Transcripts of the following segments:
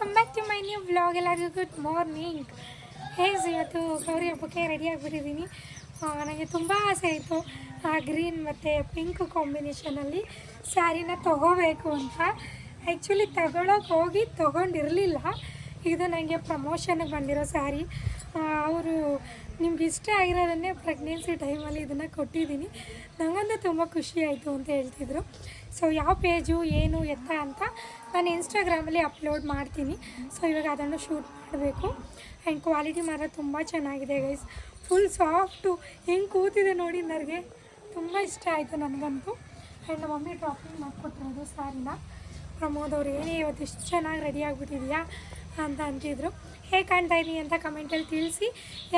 Welcome back to my new blog ಎಲ್ಲರಿಗೂ good morning ಹೇಸ್ ಇವತ್ತು ಗೌರಿ ಹಬ್ಬಕ್ಕೆ ರೆಡಿ ಆಗಿಬಿಟ್ಟಿದ್ದೀನಿ. ನನಗೆ ತುಂಬ ಆಸೆ ಆಯಿತು ಆ ಗ್ರೀನ್ ಮತ್ತು ಪಿಂಕ್ ಕಾಂಬಿನೇಷನಲ್ಲಿ ಸ್ಯಾರಿನ ತೊಗೋಬೇಕು ಅಂತ. ಆ್ಯಕ್ಚುಲಿ ತಗೊಳಕ್ಕೆ ಹೋಗಿ ತೊಗೊಂಡಿರಲಿಲ್ಲ. ಇದು ನನಗೆ ಪ್ರಮೋಷನ್ಗೆ ಬಂದಿರೋ ಸ್ಯಾರಿ ಅವರು ನಿಮ್ಗೆ ಇಷ್ಟ ಆಗಿರೋದನ್ನೇ ಪ್ರೆಗ್ನೆನ್ಸಿ ಟೈಮಲ್ಲಿ ಇದನ್ನು ಕೊಟ್ಟಿದ್ದೀನಿ. ನನಗಂತೂ ತುಂಬ ಖುಷಿ ಆಯಿತು ಅಂತ ಹೇಳ್ತಿದ್ರು. ಸೊ ಯಾವ ಪೇಜು ಏನು, ಎತ್ತ ಅಂತ ನಾನು ಇನ್ಸ್ಟಾಗ್ರಾಮಲ್ಲಿ ಅಪ್ಲೋಡ್ ಮಾಡ್ತೀನಿ. ಸೊ ಇವಾಗ ಅದನ್ನು ಶೂಟ್ ಮಾಡಬೇಕು. ಆ್ಯಂಡ್ ಕ್ವಾಲಿಟಿ ಮಾತ್ರ ತುಂಬ ಚೆನ್ನಾಗಿದೆ ಗೈಸ್ ಫುಲ್ ಸಾಫ್ಟು ಹೆಂಗೆ ಕೂತಿದೆ ನೋಡಿ ನನಗೆ ತುಂಬ ಇಷ್ಟ ಆಯಿತು ನನಗಂತೂ. ಆ್ಯಂಡ್ ನಮ್ಮ ಮಮ್ಮಿ ಡ್ರಾಪಿಂಗ್ ಮಾಡಿಕೊಟ್ಟಿರೋದು ಸಾರಿನ. ಪ್ರಮೋದ್ ಅವ್ರು, ಏನೇ ಇವತ್ತು ಇಷ್ಟು ಚೆನ್ನಾಗಿ ರೆಡಿ ಆಗಿಬಿಟ್ಟಿದೆಯಾ ಅಂತ ಅಂತಿದ್ರು. ಹೇಗೆ ಕಾಣ್ತಾ ಇದ್ದೀನಿ ಅಂತ ಕಮೆಂಟಲ್ಲಿ ತಿಳಿಸಿ.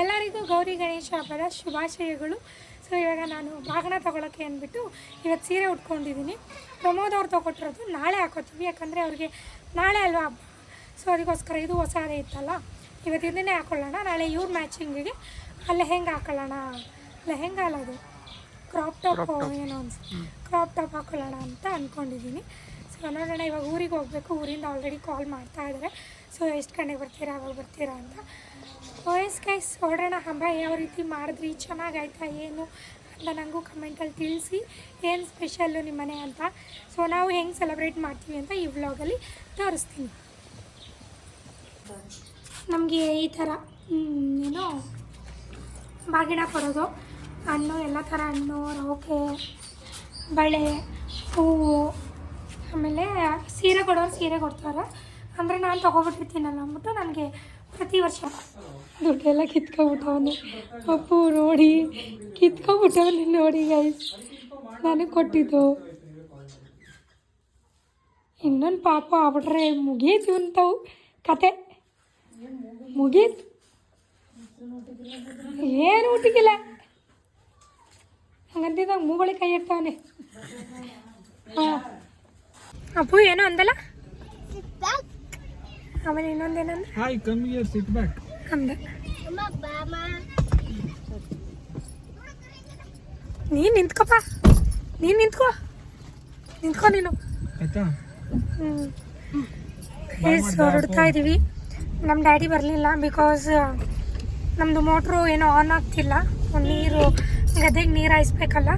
ಎಲ್ಲರಿಗೂ ಗೌರಿ ಗಣೇಶ ಹಬ್ಬದ ಶುಭಾಶಯಗಳು. ಸೊ ಇವಾಗ ನಾನು ಬಾಗಣ ತೊಗೊಳಕ್ಕೆ ಅಂದ್ಬಿಟ್ಟು ಇವತ್ತು ಸೀರೆ ಉಟ್ಕೊಂಡಿದ್ದೀನಿ. ಪ್ರಮೋದ್ ಅವ್ರು ತೊಗೊಟ್ಟಿರೋದು ನಾಳೆ ಹಾಕೋತೀವಿ ಯಾಕಂದರೆ ಅವ್ರಿಗೆ ನಾಳೆ ಅಲ್ವಾ ಹಬ್ಬ. ಸೊ ಅದಕ್ಕೋಸ್ಕರ ಇದು ಹೊಸದೇ ಇತ್ತಲ್ಲ ಇವತ್ತು ಇದನ್ನೇ ಹಾಕೊಳ್ಳೋಣ ನಾಳೆ ಇವ್ರ ಮ್ಯಾಚಿಂಗಿಗೆ ಅಲ್ಲಿ ಹೆಂಗೆ ಹಾಕೊಳ್ಳೋಣ. ಲೆಹೆಂಗ ಅಲ್ಲ ಅದು ಕ್ರಾಪ್ ಟಾಪ್ ಏನೋ ಅನ್ಸುತ್ತೆ ಕ್ರಾಪ್ ಟಾಪ್ ಹಾಕೊಳ್ಳೋಣ ಅಂತ ಅಂದ್ಕೊಂಡಿದ್ದೀನಿ ಸೊ ನೋಡೋಣ ಇವಾಗ ಊರಿಗೆ ಹೋಗಬೇಕು ಊರಿಂದ ಆಲ್ರೆಡಿ ಕಾಲ್ ಮಾಡ್ತಾ ಇದ್ದಾರೆ ಸೊ ಎಷ್ಟು ಗಂಟೆಗೆ ಬರ್ತೀರಾ? ಅವಾಗ ಬರ್ತೀರಾ ಅಂತ. ವಾಯ್ಸ್ ಗೈಸ್ ನೋಡೋಣ ಹಬ್ಬ ಯಾವ ರೀತಿ ಮಾಡಿದ್ರಿ? ಚೆನ್ನಾಗಾಯ್ತಾ? ಏನು? ಅಂತ ನನಗೂ ಕಮೆಂಟಲ್ಲಿ ತಿಳಿಸಿ. ಏನು ಸ್ಪೆಷಲ್ಲು ನಿಮ್ಮ ಮನೆ ಅಂತ? ಸೊ ನಾವು ಹೆಂಗೆ ಸೆಲೆಬ್ರೇಟ್ ಮಾಡ್ತೀವಿ ಅಂತ ಈ ವ್ಲಾಗಲ್ಲಿ ತೋರಿಸ್ತೀನಿ. ನಮಗೆ ಈ ಥರ ಏನು? ಬಾಗಿಣ ಕೊಡೋದು. ಹಣ್ಣು, ಎಲ್ಲ ಥರ ಹಣ್ಣು, ರೋಕೆ, ಬಳೆ, ಹೂವು, ಆಮೇಲೆ ಸೀರೆ ಕೊಡೋರು ಸೀರೆ ಕೊಡ್ತಾರೆ. ಅಂದರೆ ನಾನು ತೊಗೊಬಿಟ್ಟಿರ್ತೀನಲ್ಲ ಅಂದ್ಬಿಟ್ಟು ನನಗೆ ಪ್ರತಿ ವರ್ಷ ದುಡ್ಡೆಲ್ಲ ಕಿತ್ಕೊಬಿಟ್ಟವನು. ಅಪ್ಪು, ನೋಡಿ, ಕಿತ್ಕೊಬಿಟ್ಟವನು ನೋಡಿ ಗೈಸ್ ನನಗೆ ಕೊಟ್ಟಿದ್ದು. ಇನ್ನೊಂದು ಪಾಪ ಆಗ್ಬಿಟ್ರೆ ಮುಗೀತು ಅಂತವು ಕತೆ. ಮುಗೀತು. ಏನು ಊಟಕ್ಕಿಲ್ಲ. ಹಂಗಂತಿದ್ದಾಗ ಮೂಗಳಿ ಕೈ ಇರ್ತಾವನೆ ಹಾಂ. ಅಪ್ಪು, ಏನೋ ಅಂದಲ್ಲ? ಆಮೇಲೆ ಇನ್ನೊಂದೇನಂದ್ರೆ? Hi come sit back come back ನೀನು ನಿಂತ್ಕೊಪ್ಪ. ನೀನು ನಿಂತ್ಕೋ. ನಿಂತ್ಕೋ ನೀನು. ಆಯ್ತಾ? ಪ್ಲೀಸ್ ಹೊರಡ್ತಾ ಇದ್ದೀವಿ ನಮ್ಮ ಡ್ಯಾಡಿ ಬರಲಿಲ್ಲ ಬಿಕಾಸ್ ನಮ್ಮದು ಮೋಟ್ರು ಏನೋ ಆನ್ ಆಗ್ತಿಲ್ಲ. ನೀರು ಗದ್ದೆಗೆ ನೀರು ಹಾಯಿಸ್ಬೇಕಲ್ಲ.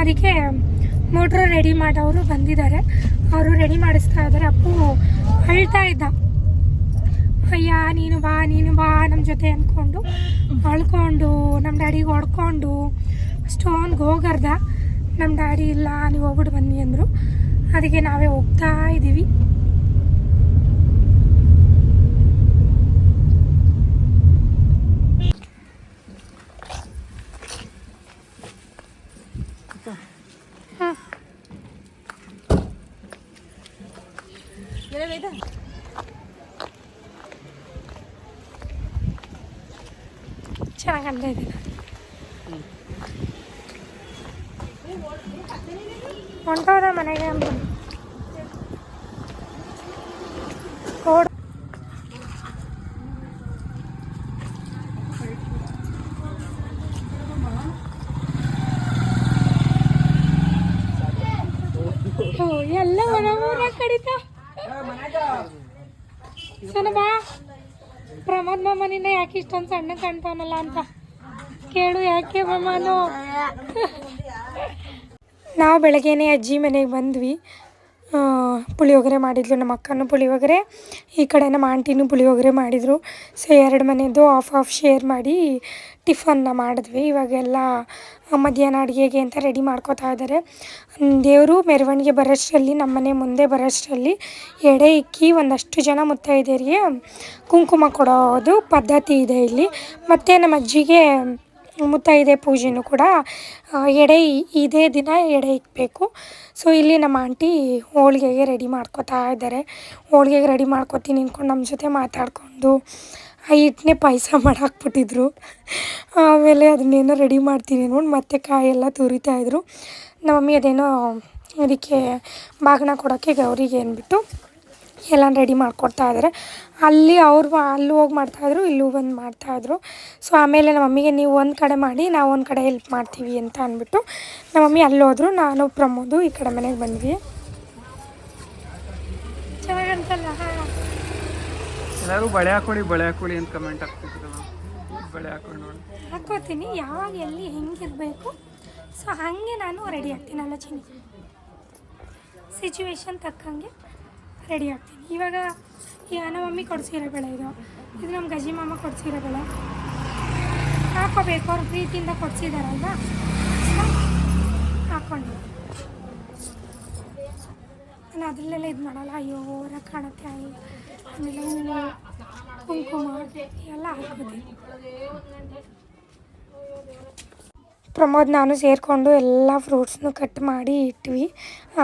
ಅದಕ್ಕೆ ಮೋಟ್ರು ರೆಡಿ ಮಾಡೋರು ಬಂದಿದ್ದಾರೆ. ಅವರು ರೆಡಿ ಮಾಡಿಸ್ತಾ ಇದ್ದಾರೆ ಅಪ್ಪು ಅಳ್ತಾ ಇದ್ದ. ಅಯ್ಯ, ನೀನು ಬಾ ನೀನು ಬಾ ನಮ್ಮ ಜೊತೆ ಅಂದ್ಕೊಂಡು ಅಳ್ಕೊಂಡು ನಮ್ಮ ಡ್ಯಾಡಿಗೆ ಹೊಡ್ಕೊಂಡು ಸ್ಟೋನ್ಗೆ ಹೋಗರ್ದ ನಮ್ಮ ಡ್ಯಾಡಿ ಇಲ್ಲ, ನೀವು ಹೋಗ್ಬಿಟ್ಟು ಬನ್ನಿ ಅಂದರು. ಅದಕ್ಕೆ ನಾವೇ ಹೋಗ್ತಾ ಇದ್ದೀವಿ ಹಾಂ ಚೆನ್ನಾಗಿ ಅಂತ ಇದ್ದೀನಿ ಹೊಂಟೋದ ಮನೆಗೆ ಅಂತ ಓಡ್ ಓ, ಎಲ್ಲ ಮನ ಕಡಿತ ಸಣ್ಣ ಬಾ ಪ್ರಮೋದ್ ಮಾಮ, ನಿನ್ನ ಯಾಕೆ ಇಷ್ಟೊಂದು ಸಣ್ಣ ಕಾಣ್ತಾನಲ್ಲ ಅಂತ? ಕೇಳು ಯಾಕೆ ಮಾಮನು? ನಾವು ಬೆಳಗ್ಗೆನೆ ಅಜ್ಜಿ ಮನೆಗೆ ಬಂದ್ವಿ. ಪುಳಿಯೋಗರೆ ಮಾಡಿದ್ಲು ನಮ್ಮ ಅಕ್ಕನೂ ಪುಳಿಯೋಗರೆ ಈ ಕಡೆ ನಮ್ಮ ಆಂಟಿನೂ ಪುಳಿಯೋಗರೆ ಮಾಡಿದರು. ಸೊ, ಎರಡು ಮನೆಯದು ಆಫ್ ಆಫ್ ಶೇರ್ ಮಾಡಿ ಟಿಫನ್ನ ಮಾಡಿದ್ವಿ. ಇವಾಗೆಲ್ಲ ಮಧ್ಯಾಹ್ನ ಅಡುಗೆಗೆ ಅಂತ ರೆಡಿ ಮಾಡ್ಕೋತಾ ಇದ್ದಾರೆ ದೇವರು ಮೆರವಣಿಗೆ ಬರೋಷ್ಟರಲ್ಲಿ ನಮ್ಮ ಮನೆ ಮುಂದೆ ಬರೋಷ್ಟರಲ್ಲಿ ಎಡೆ ಇಕ್ಕಿ ಒಂದಷ್ಟು ಜನ ಮುತ್ತೈದೆಯರಿಗೆ ಕುಂಕುಮ ಕೊಡೋದು ಪದ್ಧತಿ ಇದೆ ಇಲ್ಲಿ. ಮತ್ತು ನಮ್ಮ ಅಜ್ಜಿಗೆ ಮುತ್ತೈದೆ ಪೂಜೆನೂ ಕೂಡ ಎಡೆ ಇದೇ ದಿನ ಎಡೆ ಇಕ್ಕಬೇಕು ಸೊ ಇಲ್ಲಿ ನಮ್ಮ ಆಂಟಿ ಹೋಳಿಗೆಗೆ ರೆಡಿ ಮಾಡ್ಕೋತಾ ಇದ್ದಾರೆ ಹೋಳಿಗೆಗೆ ರೆಡಿ ಮಾಡ್ಕೊತೀನಿ ನಿಂತ್ಕೊಂಡು ನಮ್ಮ ಜೊತೆ ಮಾತಾಡಿಕೊಂಡು ಆ ಹಿಟ್ಟನ್ನೇ ಪಾಯಸ ಮಾಡಾಕ್ಬಿಟ್ಟಿದ್ರು ಆಮೇಲೆ ಅದನ್ನೇನೋ ರೆಡಿ ಮಾಡ್ತೀನಿ ನೋಡಿ, ಮತ್ತೆ ಕಾಯೆಲ್ಲ ತುರಿತಾ ಇದ್ರು. ನಮ್ಮ ಮಮ್ಮಿ ಅದೇನೋ ಅದಕ್ಕೆ ಬಾಗಿನ ಕೊಡೋಕ್ಕೆ ಗೌರಿಗೆ ಅಂದ್ಬಿಟ್ಟು ಎಲ್ಲ ರೆಡಿ ಮಾಡ್ಕೊಡ್ತಾ ಇದ್ದಾರೆ ಅಲ್ಲಿ ಅವ್ರು ಅಲ್ಲಿ ಹೋಗಿ ಮಾಡ್ತಾಯಿದ್ರು ಇಲ್ಲೂ ಬಂದು ಮಾಡ್ತಾಯಿದ್ರು ಸೊ ಆಮೇಲೆ ನಮ್ಮ ಮಮ್ಮಿಗೆ ನೀವು ಒಂದು ಕಡೆ ಮಾಡಿ, ನಾವು ಒಂದು ಕಡೆ ಹೆಲ್ಪ್ ಮಾಡ್ತೀವಿ ಅಂತ ಅಂದ್ಬಿಟ್ಟು ನಮ್ಮ ಮಮ್ಮಿ ಅಲ್ಲಿ ಹೋದ್ರು, ನಾನು ಪ್ರಮೋದು ಈ ಕಡೆ ಮನೆಗೆ ಬಂದ್ವಿ. ಚೆನ್ನಾಗಂತಲ್ಲ ಎಲ್ಲರೂ ಬಳೆ ಹಾಕೊಳ್ಳಿ ಬಳೆ ಹಾಕೊಳ್ಳಿ ಅಂತ ಕಮೆಂಟ್ ಹಾಕ್ತಿದ್ರು ಬಳೆ ಹಾಕೊಂಡು ನೋಡಿ. ಹಾಕೋತೀನಿ. ಯಾವಾಗ, ಎಲ್ಲಿ ಹೆಂಗಿರಬೇಕು ಸೊ ಹಾಗೆ ನಾನು ರೆಡಿ ಆಗ್ತೀನಿ ಅಲ್ಲ ಚಿನ್ನಿ? ಸಿಚುವೇಶನ್ ತಕ್ಕಂಗೆ ರೆಡಿ ಆಗ್ತೀನಿ. ಇವಾಗ, ಈಗ ನಮ್ಮ ಮಮ್ಮಿ ಕೊಡಿಸಿರೋ ಬೆಳೆ ಇದು. ಇದು ನಮ್ಮ ಗಜಿ ಮಾಮ ಕೊಡಿಸಿರೋ ಬೆಳೆ. ಹಾಕೋಬೇಕು. ಅವ್ರು ಪ್ರೀತಿಯಿಂದ ಕೊಡಿಸಿದಾರಲ್ವಾ? ಹಾಕೊಂಡು ನಾನು ಅದರಲ್ಲೆಲ್ಲ ಇದು ಮಾಡಲ್ಲ. ಅಯ್ಯೋ ಹೊರ ಕಾಣುತ್ತೆ, ಅಯ್ಯೋ. ಕುಂಕುಮ ಎಲ್ಲ ಪ್ರಮೋದ್ ನಾನು ಸೇರಿಕೊಂಡು ಎಲ್ಲ ಫ್ರೂಟ್ಸ್ನು ಕಟ್ ಮಾಡಿ ಇಟ್ವಿ.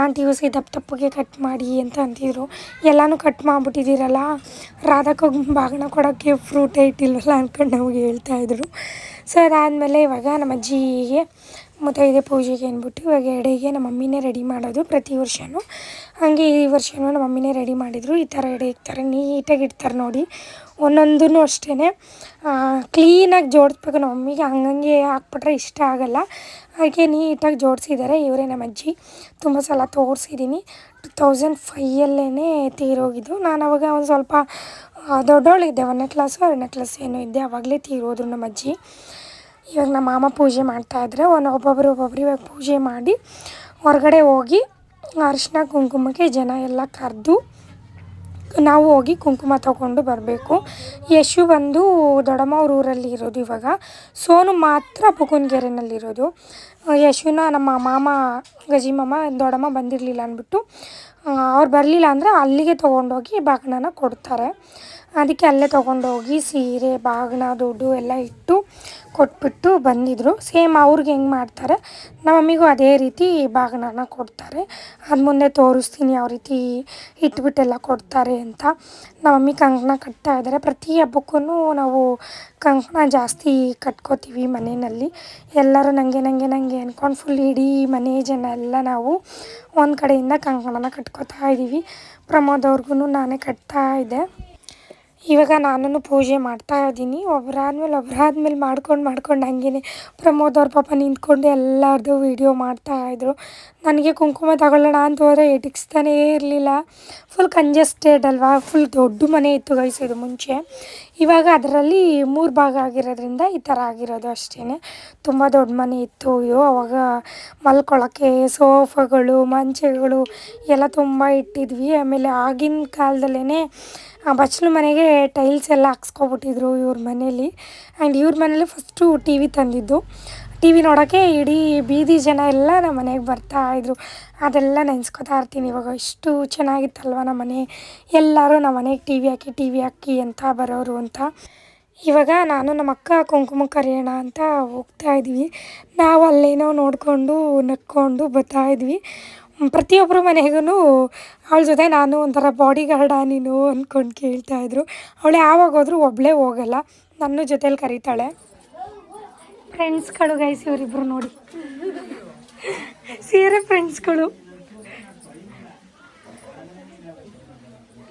ಆಂಟಿ ಯೂಸಿ ದಪ್ಪ ತಪ್ಪಗೆ ಕಟ್ ಮಾಡಿ ಅಂತ ಅಂತಿದ್ರು. ಎಲ್ಲನೂ ಕಟ್ ಮಾಡಿಬಿಟ್ಟಿದ್ದೀರಲ್ಲ, ರಾಧಕ್ಕೆ ಬಾಗಣ ಕೊಡೋಕ್ಕೆ ಫ್ರೂಟೇ ಇಟ್ಟಿಲ್ವಲ್ಲ ಅಂದ್ಕೊಂಡು ನಮಗೆ ಹೇಳ್ತಾಯಿದ್ರು ಸೊ ಅದಾದಮೇಲೆ ಇವಾಗ ನಮ್ಮ ಅಜ್ಜಿಗೆ ಮುತ್ತೈದೆ ಪೂಜೆಗೆ ಅಂದ್ಬಿಟ್ಟು ಇವಾಗ ಎಡೆಗೆ ನಮ್ಮ ಮಮ್ಮಿನೇ ರೆಡಿ ಮಾಡೋದು ಪ್ರತಿ ವರ್ಷವೂ ಹಾಗೆ ಈ ವರ್ಷವೂ ನಮ್ಮ ಮಮ್ಮಿನೇ ರೆಡಿ ಮಾಡಿದರು. ಈ ಥರ ಎಡೆ ಇಡ್ತಾರೆ, ನೀಟಾಗಿ ಇಡ್ತಾರೆ ನೋಡಿ. ಒಂದೊಂದೂ ಅಷ್ಟೇ ಕ್ಲೀನಾಗಿ ಜೋಡಿಸ್ಬೇಕು ನಮ್ಮ ಮಮ್ಮಿಗೆ. ಹಂಗಂಗೆ ಹಾಕ್ಬಿಟ್ರೆ ಇಷ್ಟ ಆಗೋಲ್ಲ. ಹಾಗೆ ನೀಟಾಗಿ ಜೋಡಿಸಿದ್ದಾರೆ. ಇವರೇ ನಮ್ಮ ಅಜ್ಜಿ. ತುಂಬ ಸಲ ತೋರಿಸಿದ್ದೀನಿ. ಟು ತೌಸಂಡ್ ಫೈಯಲ್ಲೇ ತೀರೋಗಿದ್ದು. ನಾನು ಅವಾಗ ಒಂದು ಸ್ವಲ್ಪ ದೊಡ್ಡವಳಿದ್ದೆ. ಒಂದನೇ ಕ್ಲಾಸು ಎರಡನೇ ಕ್ಲಾಸ್ ಏನೋ ಇದ್ದೆ. ಅವಾಗಲೇ ತೀರೋದ್ರು ನಮ್ಮ ಅಜ್ಜಿ. ಇವಾಗ ನಮ್ಮ ಮಾಮ ಪೂಜೆ ಮಾಡ್ತಾಯಿದ್ರೆ ಒಂದು ಒಬ್ಬೊಬ್ಬರು ಒಬ್ಬೊಬ್ರು ಇವಾಗ ಪೂಜೆ ಮಾಡಿ ಹೊರಗಡೆ ಹೋಗಿ ಅರಿಶಿನ ಕುಂಕುಮಕ್ಕೆ ಜನ ಎಲ್ಲ ಕರೆದು ನಾವು ಹೋಗಿ ಕುಂಕುಮ ತಗೊಂಡು ಬರಬೇಕು. ಯಶು ಬಂದು ದೊಡ್ಡಮ್ಮ ಊರಲ್ಲಿ ಇರೋದು ಇವಾಗ. ಸೋನು ಮಾತ್ರ ಬುಗುನ್ಗೆರೆನಲ್ಲಿರೋದು ಯಶುನ ನಮ್ಮ ಮಾಮ ಗಜಿ ಮಾಮ ದೊಡ್ಡಮ್ಮ ಬಂದಿರಲಿಲ್ಲ ಅಂದ್ಬಿಟ್ಟು ಅವ್ರು ಬರಲಿಲ್ಲ ಅಂದರೆ ಅಲ್ಲಿಗೆ ತೊಗೊಂಡೋಗಿ ಬಾಗಿಣನ ಕೊಡ್ತಾರೆ. ಅದಕ್ಕೆ ಅಲ್ಲೇ ತೊಗೊಂಡೋಗಿ ಸೀರೆ ಬಾಗಿಣ ದುಡ್ಡು ಎಲ್ಲ ಇಟ್ಟು ಕೊಟ್ಬಿಟ್ಟು ಬಂದಿದ್ದರು ಸೇಮ್ ಅವ್ರಿಗೆ ಹೆಂಗೆ ಮಾಡ್ತಾರೆ, ನಮ್ಮ ಮಮ್ಮಿಗೂ ಅದೇ ರೀತಿ ಬಾಗಿಣನ ಕೊಡ್ತಾರೆ. ಅದು ಮುಂದೆ ತೋರಿಸ್ತೀನಿ ಯಾವ ರೀತಿ ಇಟ್ಬಿಟ್ಟೆಲ್ಲ ಕೊಡ್ತಾರೆ ಅಂತ. ನಮ್ಮ ಮಮ್ಮಿ ಕಂಕಣ ಕಟ್ತಾ ಇದ್ದಾರೆ ಪ್ರತಿ ಹಬ್ಬಕ್ಕೂ ನಾವು ಕಂಕಣ ಜಾಸ್ತಿ ಕಟ್ಕೋತೀವಿ ಮನೆಯಲ್ಲಿ. ಎಲ್ಲರೂ ನನಗೆ ನನಗೆ ನನಗೆ ಅಂದ್ಕೊಂಡು ಫುಲ್ ಇಡೀ ಮನೆ ಜನ ಎಲ್ಲ ನಾವು ಒಂದು ಕಡೆಯಿಂದ ಕಂಕಣನ ಕಟ್ಕೋತಾ ಇದ್ದೀವಿ ಪ್ರಮೋದ್ ಅವ್ರಿಗೂ ನಾನೇ ಕಟ್ತಾ ಇದ್ದೆ. ಇವಾಗ ನಾನು ಪೂಜೆ ಮಾಡ್ತಾ ಇದ್ದೀನಿ. ಒಬ್ರಾದ್ಮೇಲೆ ಒಬ್ರಾದ್ಮೇಲೆ ಮಾಡ್ಕೊಂಡು ಮಾಡ್ಕೊಂಡು ಹಂಗೇ ಪ್ರಮೋದ್ ಅವ್ರ ಪಾಪ ನಿಂತ್ಕೊಂಡು ಎಲ್ಲರದು ವೀಡಿಯೋ ಮಾಡ್ತಾಯಿದ್ರು ನನಗೆ ಕುಂಕುಮ ತಗೊಳ್ಳೋಣ ಅಂತ ಹೋದರೆ ಎಟಕ್ಸ್ತಾನೇ ಇರಲಿಲ್ಲ. ಫುಲ್ ಕಂಜೆಸ್ಟೆಡ್ ಅಲ್ವಾ? ಫುಲ್ ದೊಡ್ಡ ಮನೆ ಇತ್ತು ಗೈಸ್ ಇದು ಮುಂಚೆ. ಇವಾಗ ಅದರಲ್ಲಿ ಮೂರು ಭಾಗ ಆಗಿರೋದ್ರಿಂದ ಈ ಥರ ಆಗಿರೋದು ಅಷ್ಟೇ ತುಂಬ ದೊಡ್ಡ ಮನೆ ಇತ್ತು. ಅಯ್ಯೋ, ಅವಾಗ ಮಲ್ಕೊಳ್ಳೋಕ್ಕೆ ಸೋಫಾಗಳು, ಮಂಚಗಳು ಎಲ್ಲ ತುಂಬ ಇಟ್ಟಿದ್ವಿ. ಆಮೇಲೆ ಆಗಿನ ಕಾಲದಲ್ಲೇ ಬಚ್ಚಲು ಮನೆಗೆ ಟೈಲ್ಸ್ ಎಲ್ಲ ಹಾಕ್ಸ್ಕೊಬಿಟ್ಟಿದ್ರು ಇವ್ರ ಮನೇಲಿ. ಆ್ಯಂಡ್ ಇವ್ರ ಮನೇಲಿ ಫಸ್ಟು ಟಿ ವಿ ತಂದಿದ್ದು. ಟಿ ವಿ ನೋಡೋಕ್ಕೆ ಇಡೀ ಬೀದಿ ಜನ ಎಲ್ಲ ನಮ್ಮ ಮನೆಗೆ ಬರ್ತಾ ಇದ್ರು. ಅದೆಲ್ಲ ನೆನೆಸ್ಕೊತಾ ಇರ್ತೀನಿ ಇವಾಗ. ಇಷ್ಟು ಚೆನ್ನಾಗಿತ್ತಲ್ವ ನಮ್ಮ ಮನೆ. ಎಲ್ಲರೂ ನಮ್ಮ ಮನೆಗೆ ಟಿ ವಿ ಹಾಕಿ ಟಿ ವಿ ಹಾಕಿ ಅಂತ ಬರೋರು ಅಂತ. ಇವಾಗ ನಾನು ನಮ್ಮ ಅಕ್ಕ ಕುಂಕುಮ ಕರೆಯೋಣ ಅಂತ ಹೋಗ್ತಾ ಇದ್ವಿ. ನಾವು ಅಲ್ಲೇನೋ ನೋಡಿಕೊಂಡು, ನಕ್ಕೊಂಡು ಬರ್ತಾ ಇದ್ವಿ. ಪ್ರತಿಯೊಬ್ಬರ ಮನೆಗೂ ಅವಳ ಜೊತೆ ನಾನು ಒಂಥರ ಬಾಡಿ ಗಾರ್ಡಾ ನೀನು ಅಂದ್ಕೊಂಡು ಕೇಳ್ತಾಯಿದ್ರು ಅವಳು ಯಾವಾಗ ಹೋದ್ರೂ ಒಬ್ಬಳೇ ಹೋಗಲ್ಲ, ನನ್ನ ಜೊತೇಲಿ ಕರೀತಾಳೆ. ಫ್ರೆಂಡ್ಸ್ಗಳು ಗೈಸ್ ಇವರಿಬ್ರು ನೋಡಿ. ಸೀರೆ ಫ್ರೆಂಡ್ಸ್ಗಳು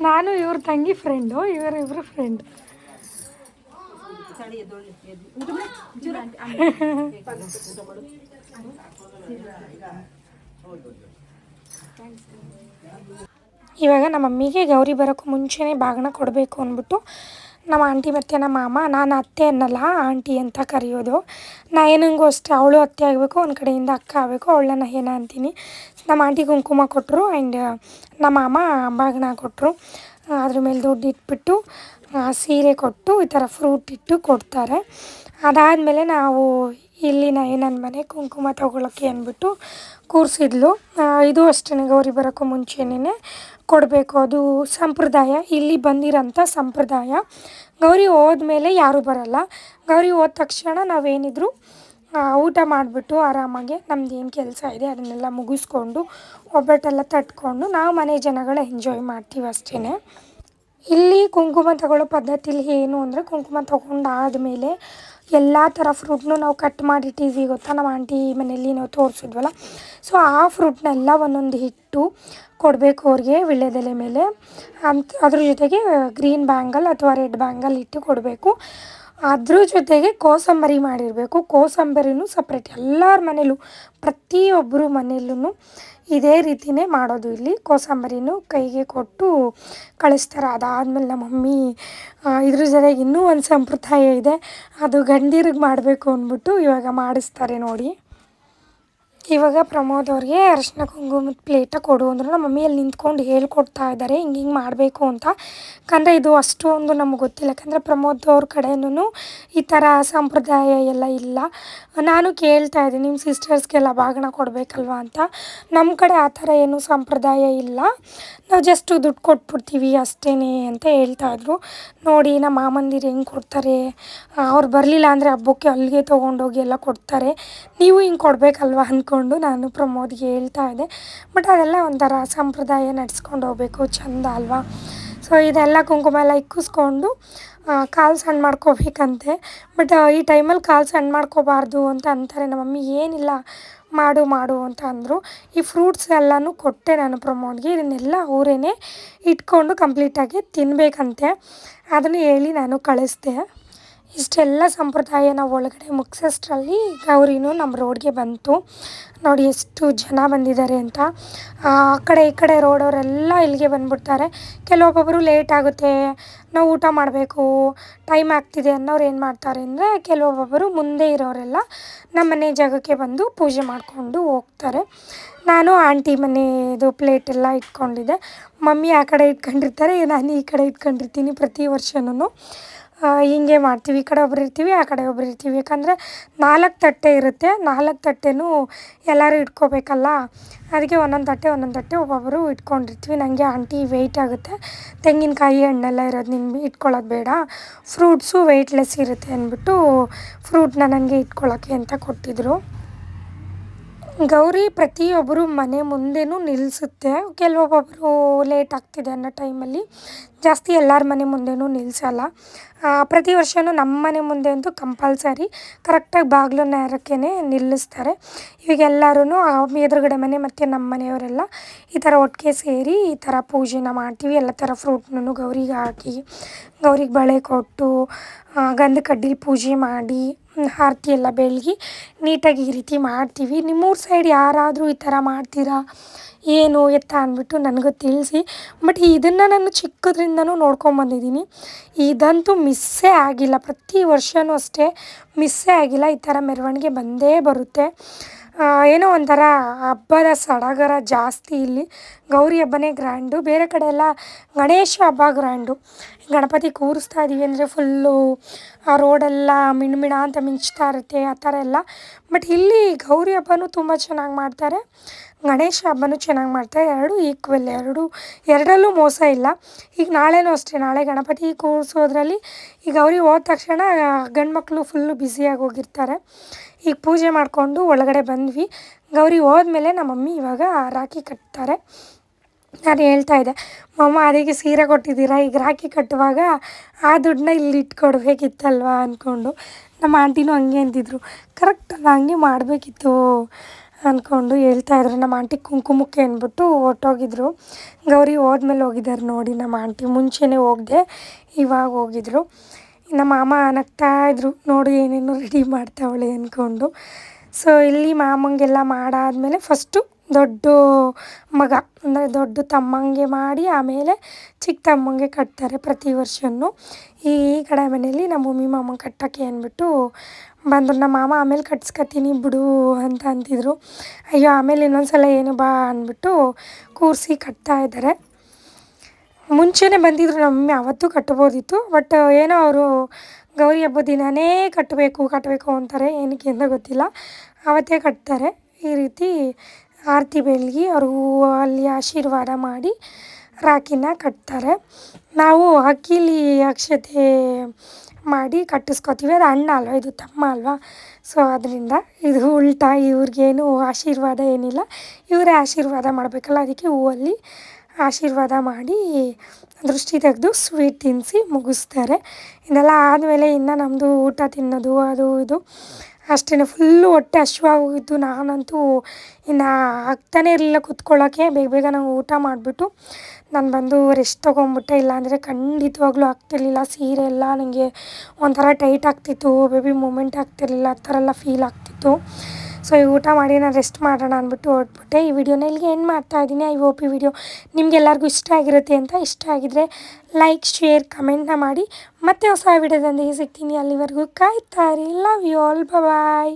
ನಾನು ಇವ್ರ ತಂಗಿ ಫ್ರೆಂಡು ಇವರಿಬ್ರು ಫ್ರೆಂಡ್ ಇವಾಗ ನಮ್ಮ ಮಮ್ಮಿಗೆ ಗೌರಿ ಬರೋಕ್ಕೂ ಮುಂಚೆನೇ ಬಾಗಿನ ಕೊಡಬೇಕು ಅಂದ್ಬಿಟ್ಟು ನಮ್ಮ ಆಂಟಿ ಮತ್ತು ನಮ್ಮ ಮಾಮ, ನಾನು ಅತ್ತೆ ಅನ್ನಲ್ಲ, ಆಂಟಿ ಅಂತ ಕರೆಯೋದು. ನಯನಂಗೂ ಅಷ್ಟೇ, ಅವಳು ಅತ್ತೆ ಆಗಬೇಕು ಒಂದು ಕಡೆಯಿಂದ ಅಕ್ಕ ಆಗಬೇಕು, ಅವಳನ್ನ ಏನ ಅಂತೀನಿ. ನಮ್ಮ ಆಂಟಿ ಕುಂಕುಮ ಕೊಟ್ಟರು ಆ್ಯಂಡ್ ನಮ್ಮ ಮಾಮ ಬಾಗಿನ ಕೊಟ್ಟರು ಅದ್ರ ಮೇಲೆ ದುಡ್ಡು ಇಟ್ಬಿಟ್ಟು ಸೀರೆ ಕೊಟ್ಟು, ಈ ಥರ ಫ್ರೂಟ್ ಇಟ್ಟು ಕೊಡ್ತಾರೆ. ಅದಾದಮೇಲೆ ನಾವು ಇಲ್ಲಿ ನಯನನ ಮನೆ, ಕುಂಕುಮ ತೊಗೊಳಕ್ಕೆ ಅಂದ್ಬಿಟ್ಟು ಕೂರಿಸಿದ್ಲು. ಇದು ಅಷ್ಟೇ ಗೌರಿ ಬರೋಕ್ಕೂ ಮುಂಚೆನೇ ಕೊಡಬೇಕು. ಅದು ಸಂಪ್ರದಾಯ, ಇಲ್ಲಿ ಬಂದಿರೋಂಥ ಸಂಪ್ರದಾಯ. ಗೌರಿ ಹೋದ್ಮೇಲೆ ಯಾರೂ ಬರಲ್ಲ. ಗೌರಿ ಹೋದ ತಕ್ಷಣ ನಾವೇನಿದ್ರು ಊಟ ಮಾಡಿಬಿಟ್ಟು ಆರಾಮಾಗಿ ನಮ್ದು ಏನು ಕೆಲಸ ಇದೆ ಅದನ್ನೆಲ್ಲ ಮುಗಿಸ್ಕೊಂಡು, ಒಬ್ಬಟ್ಟೆಲ್ಲ ತಟ್ಕೊಂಡು ನಾವು ಮನೆ ಜನಗಳ ಎಂಜಾಯ್ ಮಾಡ್ತೀವಿ ಅಷ್ಟೇ ಇಲ್ಲಿ ಕುಂಕುಮ ತಗೊಳ್ಳೋ ಪದ್ಧತಿಲಿ ಏನು ಅಂದರೆ ಕುಂಕುಮ ತೊಗೊಂಡಾದ್ಮೇಲೆ ಎಲ್ಲ ಥರ ಫ್ರೂಟ್ನು ನಾವು ಕಟ್ ಮಾಡಿಟ್ಟಿದ್ವಿ ಗೊತ್ತಾ? ನಮ್ಮ ಆಂಟಿ ಮನೆಯಲ್ಲಿ ನಾವು ತೋರಿಸಿದ್ವಲ್ಲ. ಸೊ ಆ ಫ್ರೂಟ್ನೆಲ್ಲ ಒಂದೊಂದು ಹಿಟ್ಟು ಕೊಡಬೇಕು ಅವ್ರಿಗೆ ವಿಳ್ಯದೆಲೆ ಮೇಲೆ. ಅಂತ ಅದ್ರ ಜೊತೆಗೆ ಗ್ರೀನ್ ಬ್ಯಾಂಗಲ್ ಅಥವಾ ರೆಡ್ ಬ್ಯಾಂಗಲ್ ಇಟ್ಟು ಕೊಡಬೇಕು. ಅದ್ರ ಜೊತೆಗೆ ಕೋಸಂಬರಿ ಮಾಡಿರಬೇಕು. ಕೋಸಂಬರಿನೂ ಸಪ್ರೇಟ್ ಎಲ್ಲರ ಮನೇಲೂ ಪ್ರತಿಯೊಬ್ಬರು ಮನೆಯಲ್ಲೂ ಇದೇ ರೀತಿಯೇ ಮಾಡೋದು ಇಲ್ಲಿ. ಕೋಸಂಬರಿನೂ ಕೈಗೆ ಕೊಟ್ಟು ಕಳಿಸ್ತಾರೆ. ಅದಾದಮೇಲೆ ನಮ್ಮ ಮಮ್ಮಿ ಇದ್ರ ಜೊತೆಗೆ ಇನ್ನೂ ಒಂದು ಸಂಪ್ರದಾಯ ಇದೆ. ಅದು ಗಂಡೀರಿಗೆ ಮಾಡಬೇಕು ಅಂದ್ಬಿಟ್ಟು ಇವಾಗ ಮಾಡಿಸ್ತಾರೆ ನೋಡಿ. ಇವಾಗ ಪ್ರಮೋದ್ ಅವ್ರಿಗೆ ಅರಿಶಿನ ಕುಂಕುಮದ ಪ್ಲೇಟ ಕೊಡು ಅಂದರು. ನಮ್ಮ ಮಮ್ಮಿ ಅಲ್ಲಿ ನಿಂತ್ಕೊಂಡು ಹೇಳ್ಕೊಡ್ತಾ ಇದ್ದಾರೆ. ಹಿಂಗೆ ಹಿಂಗೆ ಮಾಡಬೇಕು ಅಂತ. ಯಾಕಂದರೆ ಇದು ಅಷ್ಟೊಂದು ನಮಗೆ ಗೊತ್ತಿಲ್ಲ. ಯಾಕಂದರೆ ಪ್ರಮೋದ್ ಅವ್ರ ಕಡೆನೂ ಈ ಥರ ಸಂಪ್ರದಾಯ ಎಲ್ಲ ಇಲ್ಲ. ನಾನು ಕೇಳ್ತಾ ಇದ್ದೀನಿ ನಿಮ್ಮ ಸಿಸ್ಟರ್ಸ್ಗೆಲ್ಲ ಭಾಗಣ ಕೊಡಬೇಕಲ್ವ ಅಂತ. ನಮ್ಮ ಕಡೆ ಆ ಥರ ಏನು ಸಂಪ್ರದಾಯ ಇಲ್ಲ. ನಾವು ಜಸ್ಟ್ ದುಡ್ಡು ಕೊಟ್ಬಿಡ್ತೀವಿ ಅಷ್ಟೇ ಅಂತ ಹೇಳ್ತಾಯಿದ್ರು ನೋಡಿ, ನಮ್ಮ ಮಾಮಂದಿರು ಹೆಂಗೆ ಕೊಡ್ತಾರೆ. ಅವ್ರು ಬರಲಿಲ್ಲ ಅಂದರೆ ಹಬ್ಬಕ್ಕೆ ಅಲ್ಲಿಗೆ ತೊಗೊಂಡೋಗಿ ಎಲ್ಲ ಕೊಡ್ತಾರೆ. ನೀವು ಹಿಂಗೆ ಕೊಡಬೇಕಲ್ವ ಅಂದ್ಕೊಂಡು ನಾನು ಪ್ರಮೋದ್ಗೆ ಹೇಳ್ತಾ ಇದ್ದೆ. ಬಟ್ ಅದೆಲ್ಲ ಒಂಥರ ಸಂಪ್ರದಾಯ ನಡೆಸ್ಕೊಂಡು ಹೋಗ್ಬೇಕು, ಚಂದ ಅಲ್ವಾ? ಸೊ ಇದೆಲ್ಲ ಕುಂಕುಮ ಎಲ್ಲ ಇಕ್ಕಿಸ್ಕೊಂಡು ಕಾಲು ಸಣ್ಣ ಮಾಡ್ಕೋಬೇಕಂತೆ. ಬಟ್ ಈ ಟೈಮಲ್ಲಿ ಕಾಲು ಸಣ್ಣ ಮಾಡ್ಕೋಬಾರ್ದು ಅಂತ ಅಂತಾರೆ. ನಮ್ಮ ಮಮ್ಮಿ ಏನಿಲ್ಲ, ಮಾಡು ಮಾಡು ಅಂತ ಅಂದರು. ಈ ಫ್ರೂಟ್ಸ್ ಎಲ್ಲನೂ ಕೊಟ್ಟೆ ನಾನು ಪ್ರಮೋದ್ಗೆ. ಇದನ್ನೆಲ್ಲ ಅವರೇ ಇಟ್ಕೊಂಡು ಕಂಪ್ಲೀಟಾಗಿ ತಿನ್ನಬೇಕಂತೆ ಅದನ್ನು ಹೇಳಿ ನಾನು ಕಳಿಸ್ದೆ. ಇಷ್ಟೆಲ್ಲ ಸಂಪ್ರದಾಯ ನಾವು ಒಳಗಡೆ ಮುಗಿಸೋಷ್ಟರಲ್ಲಿ ಗೌರಿನೂ ನಮ್ಮ ರೋಡ್ಗೆ ಬಂತು. ನೋಡಿ ಎಷ್ಟು ಜನ ಬಂದಿದ್ದಾರೆ ಅಂತ. ಆ ಕಡೆ ಈ ಕಡೆ ರೋಡವರೆಲ್ಲ ಇಲ್ಲಿಗೆ ಬಂದ್ಬಿಡ್ತಾರೆ. ಕೆಲವೊಬ್ಬೊಬ್ಬರು ಲೇಟ್ ಆಗುತ್ತೆ, ನಾವು ಊಟ ಮಾಡಬೇಕು ಟೈಮ್ ಆಗ್ತಿದೆ ಅನ್ನೋರು ಏನು ಮಾಡ್ತಾರೆ ಅಂದರೆ ಕೆಲವೊಬ್ಬೊಬ್ಬರು ಮುಂದೆ ಇರೋರೆಲ್ಲ ನಮ್ಮ ಮನೆ ಜಾಗಕ್ಕೆ ಬಂದು ಪೂಜೆ ಮಾಡಿಕೊಂಡು ಹೋಗ್ತಾರೆ. ನಾನು ಆಂಟಿ ಮನೆಯದು ಪ್ಲೇಟ್ ಎಲ್ಲ ಇಟ್ಕೊಂಡಿದ್ದೆ. ಮಮ್ಮಿ ಆ ಕಡೆ ಇಟ್ಕೊಂಡಿರ್ತಾರೆ, ನಾನು ಈ ಕಡೆ ಇಟ್ಕೊಂಡಿರ್ತೀನಿ ಪ್ರತಿ ವರ್ಷನೂ ಹಿಂಗೆ ಮಾಡ್ತೀವಿ, ಈ ಕಡೆ ಒಬ್ರು ಇರ್ತೀವಿ, ಆ ಕಡೆ ಒಬ್ರು ಇರ್ತೀವಿ. ಯಾಕಂದರೆ ನಾಲ್ಕು ತಟ್ಟೆ ಇರುತ್ತೆ, ನಾಲ್ಕು ತಟ್ಟೆನೂ ಎಲ್ಲರೂ ಇಟ್ಕೋಬೇಕಲ್ಲ? ಅದಕ್ಕೆ ಒಂದೊಂದು ತಟ್ಟೆ ಒಂದೊಂದು ತಟ್ಟೆ ಒಬ್ಬೊಬ್ಬರು ಇಟ್ಕೊಂಡಿರ್ತೀವಿ. ನನಗೆ ಆಂಟಿ ವೆಯ್ಟ್ ಆಗುತ್ತೆ. ತೆಂಗಿನಕಾಯಿ ಹಣ್ಣೆಲ್ಲ ಇರೋದು ನಿಮ್ಗೆ ಇಟ್ಕೊಳ್ಳೋದು ಬೇಡ. ಫ್ರೂಟ್ಸು ವೆಯ್ಟ್ಲೆಸ್ ಇರುತ್ತೆ ಅಂದ್ಬಿಟ್ಟು ಫ್ರೂಟ್ನ ನನಗೆ ಇಟ್ಕೊಳ್ಳೋಕ್ಕೆ ಅಂತ ಕೊಟ್ಟಿದ್ದರು ಗೌರಿ ಪ್ರತಿಯೊಬ್ಬರು ಮನೆ ಮುಂದೆನೂ ನಿಲ್ಲಿಸುತ್ತೆ ಕೆಲವೊಬ್ಬೊಬ್ಬರು ಲೇಟ್ ಆಗ್ತಿದೆ ಅನ್ನೋ ಟೈಮಲ್ಲಿ ಜಾಸ್ತಿ ಎಲ್ಲರ ಮನೆ ಮುಂದೆನೂ ನಿಲ್ಲಿಸಲ್ಲ ಪ್ರತಿ ವರ್ಷವೂ ನಮ್ಮ ಮನೆ ಮುಂದೆ ಅಂತೂ ಕಂಪಲ್ಸರಿ ಕರೆಕ್ಟಾಗಿ ಬಾಗಿಲು ನೇರಕ್ಕೇ ನಿಲ್ಲಿಸ್ತಾರೆ. ಇವಾಗ ಎಲ್ಲರೂ ಎದುರುಗಡೆ ಮನೆ ಮತ್ತು ನಮ್ಮ ಮನೆಯವರೆಲ್ಲ ಈ ಥರ ಒಟ್ಟಿಗೆ ಸೇರಿ ಈ ಥರ ಪೂಜೆನ ಮಾಡ್ತೀವಿ. ಎಲ್ಲ ಥರ ಫ್ರೂಟ್ನೂ ಗೌರಿಗೆ ಹಾಕಿ ಗೌರಿಗೆ ಬಳೆ ಕೊಟ್ಟು ಗಂಧ ಕಡ್ಡಿಲಿ ಪೂಜೆ ಮಾಡಿ ಆರತಿ ಎಲ್ಲ ಬೆಳಗಿ ನೀಟಾಗಿ ಈ ರೀತಿ ಮಾಡ್ತೀವಿ. ನಿಮ್ಮೂರ ಸೈಡ್ ಯಾರಾದರೂ ಈ ಥರ ಮಾಡ್ತೀರಾ? ಏನು ಎತ್ತ ಅಂದ್ಬಿಟ್ಟು ನನಗೂ ತಿಳಿಸಿ. ಬಟ್ ಇದನ್ನು ನಾನು ಚಿಕ್ಕದ್ರಿಂದನೂ ನೋಡ್ಕೊಂಬಂದಿದ್ದೀನಿ ಇದಂತೂ ಮಿಸ್ಸೇ ಆಗಿಲ್ಲ. ಪ್ರತಿ ವರ್ಷವೂ ಅಷ್ಟೇ ಮಿಸ್ಸೇ ಆಗಿಲ್ಲ. ಈ ಥರ ಮೆರವಣಿಗೆ ಬಂದೇ ಬರುತ್ತೆ. ಏನೋ ಒಂಥರ ಹಬ್ಬದ ಸಡಗರ ಜಾಸ್ತಿ ಇಲ್ಲಿ. ಗೌರಿ ಹಬ್ಬನೇ ಗ್ರ್ಯಾಂಡು ಬೇರೆ ಕಡೆ ಎಲ್ಲ ಗಣೇಶ ಹಬ್ಬ ಗ್ರ್ಯಾಂಡು ಗಣಪತಿ ಕೂರಿಸ್ತಾ ಇದ್ದೀವಿ ಅಂದರೆ ಫುಲ್ಲು ಆ ರೋಡೆಲ್ಲ ಮಿಣ್ಮಿಣ ಅಂತ ಮಿಂಚ್ತಾ ಇರುತ್ತೆ, ಆ ಥರ ಎಲ್ಲ. ಬಟ್ ಇಲ್ಲಿ ಗೌರಿ ಹಬ್ಬನೂ ತುಂಬ ಚೆನ್ನಾಗಿ ಮಾಡ್ತಾರೆ. ಗಣೇಶ ಹಬ್ಬನೂ ಚೆನ್ನಾಗಿ ಮಾಡ್ತಾರೆ. ಎರಡೂ ಈಕ್ವಲ್ ಎರಡೂ ಎರಡರಲ್ಲೂ ಮೋಸ ಇಲ್ಲ. ಈಗ ನಾಳೆನೂ ಅಷ್ಟೇ, ನಾಳೆ ಗಣಪತಿ ಕೂರಿಸೋದ್ರಲ್ಲಿ ಈಗ ಅವ್ರಿಗೆ ಹೋದ ತಕ್ಷಣ ಗಂಡು ಮಕ್ಕಳು ಫುಲ್ಲು ಬ್ಯುಸಿಯಾಗಿ ಹೋಗಿರ್ತಾರೆ. ಈಗ ಪೂಜೆ ಮಾಡಿಕೊಂಡು ಒಳಗಡೆ ಬಂದ್ವಿ. ಗೌರಿ ಹೋದ್ಮೇಲೆ ನಮ್ಮ ಮಮ್ಮಿ ಇವಾಗ ರಾಖಿ ಕಟ್ತಾರೆ. ನಾನು ಹೇಳ್ತಾ ಇದ್ದೆ, ಮಮ್ಮ ಅದಕ್ಕೆ ಸೀರೆ ಕೊಟ್ಟಿದ್ದೀರಾ? ಈಗ ರಾಖಿ ಕಟ್ಟುವಾಗ ಆ ದುಡ್ಡನ್ನ ಇಲ್ಲಿ ಇಟ್ಕೊಡ್ಬೇಕಿತ್ತಲ್ವಾ ಅಂದ್ಕೊಂಡು ನಮ್ಮ ಆಂಟಿನೂ ಹಂಗೆ ಅಂತಿದ್ರು ಕರೆಕ್ಟ್ ಹಂಗೆ ಮಾಡಬೇಕಿತ್ತು, ಅಂದ್ಕೊಂಡು ಹೇಳ್ತಾ ಇದ್ರು. ನಮ್ಮ ಆಂಟಿ ಕುಂಕುಮಕ್ಕೆ ಅಂದ್ಬಿಟ್ಟು ಹೊಟ್ಟೋಗಿದ್ರು ಗೌರಿ ಹೋದ್ಮೇಲೆ ಹೋಗಿದ್ದಾರೆ ನೋಡಿ, ನಮ್ಮ ಆಂಟಿ ಮುಂಚೆನೇ ಹೋಗದೆ ಇವಾಗ ಹೋಗಿದ್ರು. ನಮ್ಮ ಮಾಮ ನಗ್ತಾ ಇದ್ರು, ನೋಡಿ, ಏನೇನೋ ರೆಡಿ ಮಾಡ್ತಾವಳೆ ಅಂದ್ಕೊಂಡು ಸೊ ಇಲ್ಲಿ ಮಾಮಂಗೆಲ್ಲ ಮಾಡಾದಮೇಲೆ ಫಸ್ಟು ದೊಡ್ಡ ಮಗ, ಅಂದರೆ ದೊಡ್ಡ ತಮ್ಮಂಗೆ ಮಾಡಿ ಆಮೇಲೆ ಚಿಕ್ಕ ತಮ್ಮಂಗೆ ಕಟ್ತಾರೆ ಪ್ರತಿ ವರ್ಷವೂ ಈ ಕಡೆ ಮನೆಯಲ್ಲಿ ನಮ್ಮ ಮಮ್ಮಿ ಮಾಮ ಕಟ್ಟೋಕ್ಕೆ ಅಂದ್ಬಿಟ್ಟು ಬಂದರು. ನಮ್ಮ ಮಾಮ ಆಮೇಲೆ ಕಟ್ಸ್ಕೊತೀನಿ ಬಿಡು ಅಂತ ಅಂತಿದ್ರು. ಅಯ್ಯೋ, ಆಮೇಲೆ ಇನ್ನೊಂದು ಸಲ ಏನು ಬಾ ಅಂದ್ಬಿಟ್ಟು ಕೂರಿಸಿ ಕಟ್ತಾ ಇದ್ದಾರೆ ಮುಂಚೆನೇ ಬಂದಿದ್ರು ನಮ್ಮ ಅವತ್ತು ಕಟ್ಬೋದಿತ್ತು ಬಟ್ ಏನೋ ಅವರು ಗೌರಿ ಹಬ್ಬದ ದಿನವೇ ಕಟ್ಟಬೇಕು ಕಟ್ಟಬೇಕು ಅಂತಾರೆ, ಏನಕ್ಕೆ ಅಂತ ಗೊತ್ತಿಲ್ಲ. ಆವತ್ತೇ ಕಟ್ತಾರೆ. ಈ ರೀತಿ ಆರತಿ ಬೆಳಗಿ ಅವ್ರಿಗೂ ಅಲ್ಲಿ ಆಶೀರ್ವಾದ ಮಾಡಿ ರಾಖಿನ ಕಟ್ತಾರೆ. ನಾವು ಅಕ್ಕಿಲಿ ಅಕ್ಷತೆ ಮಾಡಿ ಕಟ್ಟಿಸ್ಕೊತೀವಿ. ಅದು ಅಣ್ಣ ಅಲ್ವಾ? ಇದು ತಮ್ಮ ಅಲ್ವಾ? ಸೊ ಅದರಿಂದ ಇದು ಉಲ್ಟಾ ಇವ್ರಿಗೇನು ಆಶೀರ್ವಾದ ಏನಿಲ್ಲ. ಇವರೇ ಆಶೀರ್ವಾದ ಮಾಡಬೇಕಲ್ಲ, ಅದಕ್ಕೆ ಹೂವಲ್ಲಿ ಆಶೀರ್ವಾದ ಮಾಡಿ ದೃಷ್ಟಿ ತೆಗೆದು ಸ್ವೀಟ್ ತಿನ್ನಿಸಿ ಮುಗಿಸ್ತಾರೆ. ಇದೆಲ್ಲ ಆದಮೇಲೆ ಇನ್ನು ನಮ್ಮದು ಊಟ ತಿನ್ನೋದು, ಅದು ಇದು. ಅಷ್ಟೇ ಫುಲ್ಲು ಹೊಟ್ಟೆ ಹಶ್ವಾಗೋಗಿತ್ತು ನಾನಂತೂ ಇನ್ನು ಆಗ್ತಾನೇ ಇರಲಿಲ್ಲ ಕುತ್ಕೊಳ್ಳೋಕ್ಕೆ ಬೇಗ ಬೇಗ ನಂಗೆ ಊಟ ಮಾಡಿಬಿಟ್ಟು ನಾನು ಬಂದು ರೆಸ್ಟ್ ತೊಗೊಂಬಿಟ್ಟೆ. ಇಲ್ಲಾಂದರೆ ಖಂಡಿತವಾಗ್ಲೂ ಆಗ್ತಿರ್ಲಿಲ್ಲ. ಸೀರೆ ಎಲ್ಲ ನನಗೆ ಒಂಥರ ಟೈಟ್ ಆಗ್ತಿತ್ತು. ಬೇಬಿ ಮೂಮೆಂಟ್ ಆಗ್ತಿರ್ಲಿಲ್ಲ. ಆ ಥರ ಎಲ್ಲ ಫೀಲ್ ಆಗ್ತಿತ್ತು. ಸೊ ಈ ಊಟ ಮಾಡಿ ನಾನು ರೆಸ್ಟ್ ಮಾಡೋಣ ಅಂದ್ಬಿಟ್ಟು ಹೊರಟ್ಬಿಟ್ಟೆ. ಈ ವಿಡಿಯೋನ ಇಲ್ಲಿಗೆ ಏನು ಮಾಡ್ತಾ ಇದ್ದೀನಿ. ಐ ಹೋಪ್ ಈ ವಿಡಿಯೋ ನಿಮ್ಗೆಲ್ಲರಿಗೂ ಇಷ್ಟ ಆಗಿರುತ್ತೆ ಅಂತ ಇಷ್ಟ ಆಗಿದ್ರೆ ಲೈಕ್ ಶೇರ್ ಕಮೆಂಟ್ನ ಮಾಡಿ. ಮತ್ತೆ ಹೊಸ ವಿಡಿಯೋದೊಂದಿಗೆ ಸಿಗ್ತೀನಿ. ಅಲ್ಲಿವರೆಗೂ ಕಾಯ್ತಾ ಇರಿ. Love you all bye